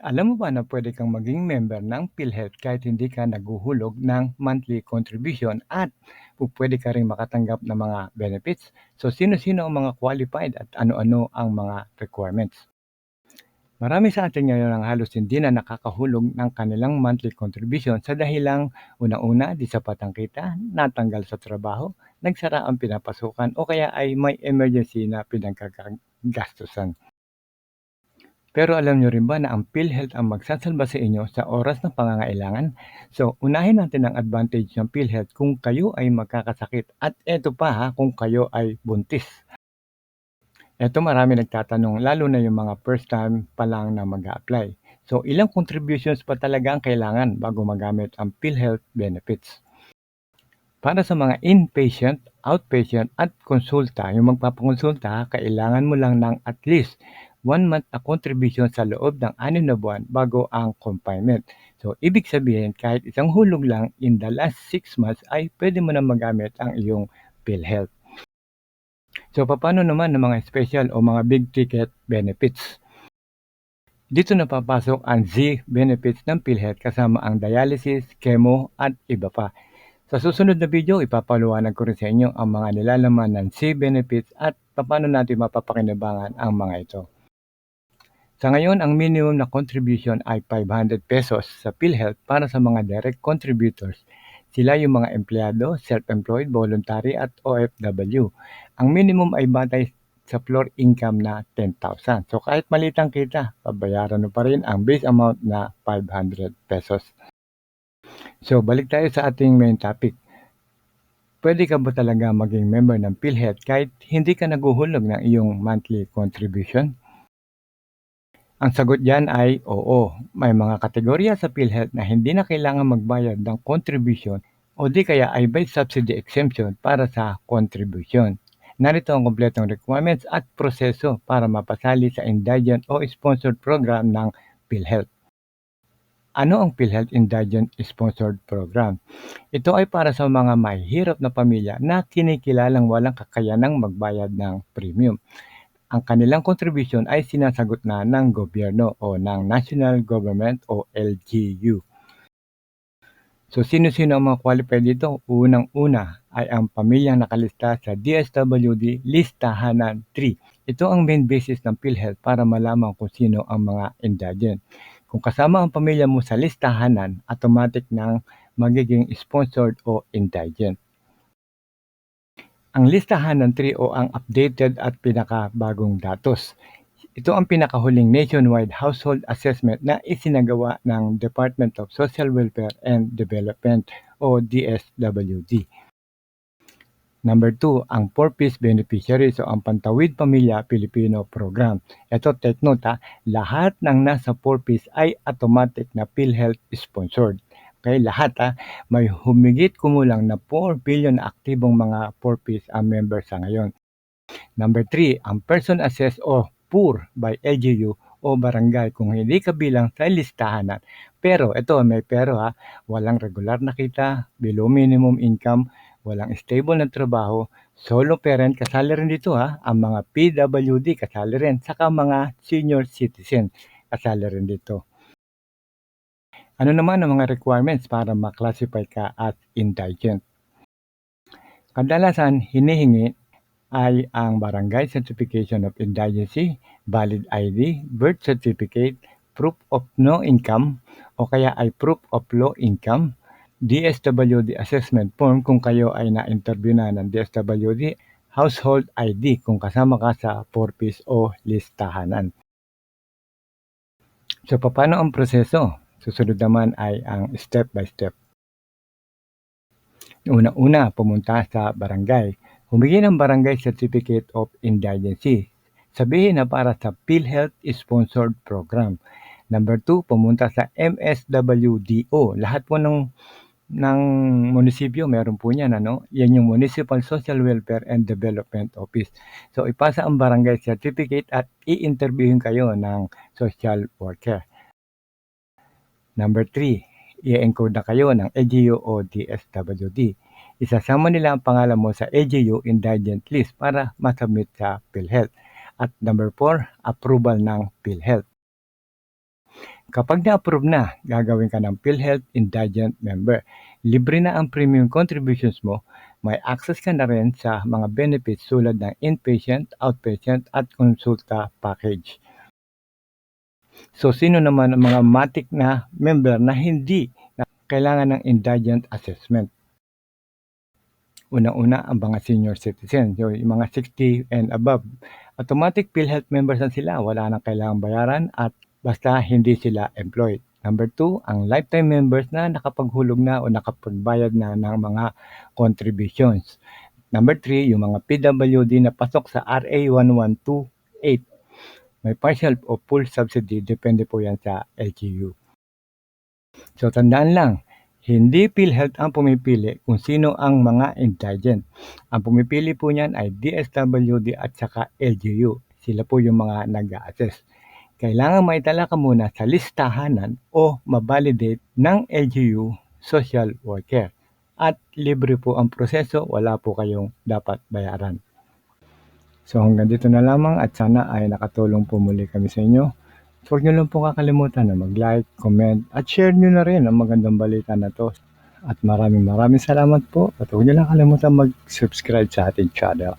Alam mo ba na pwede kang maging member ng PhilHealth kahit hindi ka naghuhulog ng monthly contribution at pupwede ka rin makatanggap ng mga benefits? So sino-sino ang mga qualified at ano-ano ang mga requirements? Marami sa atin ngayon ang halos hindi na nakakahulog ng kanilang monthly contribution sa dahilang unang-una, di sapat ang kita, natanggal sa trabaho, nagsara ang pinapasukan o kaya ay may emergency na pinagkagastusan. Pero alam nyo rin ba na ang PhilHealth ang magsasalba sa inyo sa oras ng pangangailangan? So, unahin natin ang advantage ng PhilHealth kung kayo ay magkakasakit. At eto pa ha, kung kayo ay buntis. Eto marami nagtatanong, lalo na yung mga first time pa lang na mag apply So, ilang contributions pa talaga ang kailangan bago magamit ang PhilHealth benefits? Para sa mga inpatient, outpatient at konsulta, yung magpapakonsulta, kailangan mo lang ng at least one month na contribution sa loob ng anim na buwan bago ang confinement. So, ibig sabihin, kahit isang hulog lang in the last 6 months ay pwede mo na magamit ang iyong PhilHealth. So, paano naman ng mga special o mga big ticket benefits? Dito na papasok ang Z benefits ng PhilHealth kasama ang dialysis, chemo at iba pa. Sa susunod na video, ipapaliwanag ko rin sa inyo ang mga nilalaman ng C benefits at paano natin mapapakinabangan ang mga ito. Sa ngayon, ang minimum na contribution ay 500 pesos sa PhilHealth para sa mga direct contributors. Sila yung mga empleyado, self-employed, voluntary at OFW. Ang minimum ay batay sa floor income na 10,000. So kahit malitang kita, pabayaran mo pa rin ang base amount na 500 pesos. So balik tayo sa ating main topic. Pwede ka ba talaga maging member ng PhilHealth kahit hindi ka naguhulog ng iyong monthly contribution? Ang sagot diyan ay oo. May mga kategorya sa PhilHealth na hindi na kailangan magbayad ng contribution o di kaya ay by subsidy exemption para sa contribution. Narito ang kompletong requirements at proseso para mapasali sa indigent o sponsored program ng PhilHealth. Ano ang PhilHealth Indigent Sponsored Program? Ito ay para sa mga mahihirap na pamilya na kinikilalang walang kakayanang magbayad ng premium ang kanilang contribution ay sinasagot na ng gobyerno o ng national government o LGU. So sino-sino ang mga qualified dito? Unang-una ay ang pamilyang nakalista sa DSWD Listahanan 3. Ito ang main basis ng PhilHealth para malaman kung sino ang mga indigent. Kung kasama ang pamilya mo sa listahanan, automatic nang magiging sponsored o indigent. Ang listahan ng 3 o ang updated at pinakabagong datos. Ito ang pinakahuling nationwide household assessment na isinagawa ng Department of Social Welfare and Development o DSWD. Number 2, ang 4-piece beneficiaries o ang Pantawid Pamilya Pilipino Program. Ito, take note ha, lahat ng nasa 4-piece ay automatic na PhilHealth sponsored. Okay, lahat ha, may humigit kumulang na 4 billion na aktibong mga 4Ps ang member sa ngayon. Number 3, ang person assessed o PUR by LGU o barangay kung hindi kabilang sa listahan. Pero ito may pero ha, walang regular na kita, below minimum income, walang stable na trabaho, solo parent kasali rin dito ha, ang mga PWD kasali rin, saka mga senior citizen kasali rin dito. Ano naman ang mga requirements para ma-classify ka as indigent? Kadalasan hinihingi ay ang Barangay Certification of Indigency, Valid ID, Birth Certificate, Proof of No Income o kaya ay Proof of Low Income, DSWD Assessment Form kung kayo ay na-interview na ng DSWD, Household ID kung kasama ka sa 4-piece o listahanan. So, paano ang proseso? Susunod naman ay ang step by step. Una-una, pumunta sa barangay. Humingi ng barangay certificate of indigency. Sabihin na para sa PhilHealth sponsored program. Number two, pumunta sa MSWDO. Lahat po ng ng munisipyo, meron po niyan, ano? Yan yung Municipal Social Welfare and Development Office. So, ipasa ang barangay certificate at i-interviewin kayo ng social worker. Number 3, i-encode na kayo ng EGU o DSWD. Isasama nila ang pangalan mo sa EGU Indigent List para masubmit sa PhilHealth. At number 4, approval ng PhilHealth. Kapag na-approve na, gagawin ka ng PhilHealth Indigent member. Libre na ang premium contributions mo, may access ka na rin sa mga benefits tulad ng inpatient, outpatient at konsulta package. So sino naman ang mga matik na member na hindi na kailangan ng indigent assessment? Unang-una ang mga senior citizens, so yung mga 60 and above. Automatic PhilHealth members na sila, wala nang kailangang bayaran at basta hindi sila employed. Number two, ang lifetime members na nakapaghulog na o nakapagbayad na ng mga contributions. Number three, yung mga PWD na pasok sa RA 1128. May partial o full subsidy, depende po yan sa LGU. So tandaan lang, hindi PhilHealth ang pumipili kung sino ang mga indigent. Ang pumipili po niyan ay DSWD at saka LGU. Sila po yung mga nag-assess. Kailangan maitala ka muna sa listahanan o mabalidate ng LGU social worker. At libre po ang proseso, wala po kayong dapat bayaran. So hanggang dito na lamang at sana ay nakatulong po muli kami sa inyo. Huwag nyo lang po kakalimutan na mag-like, comment at share nyo na rin ang magandang balita na to. At maraming maraming salamat po at huwag nyo lang kalimutan mag-subscribe sa ating channel.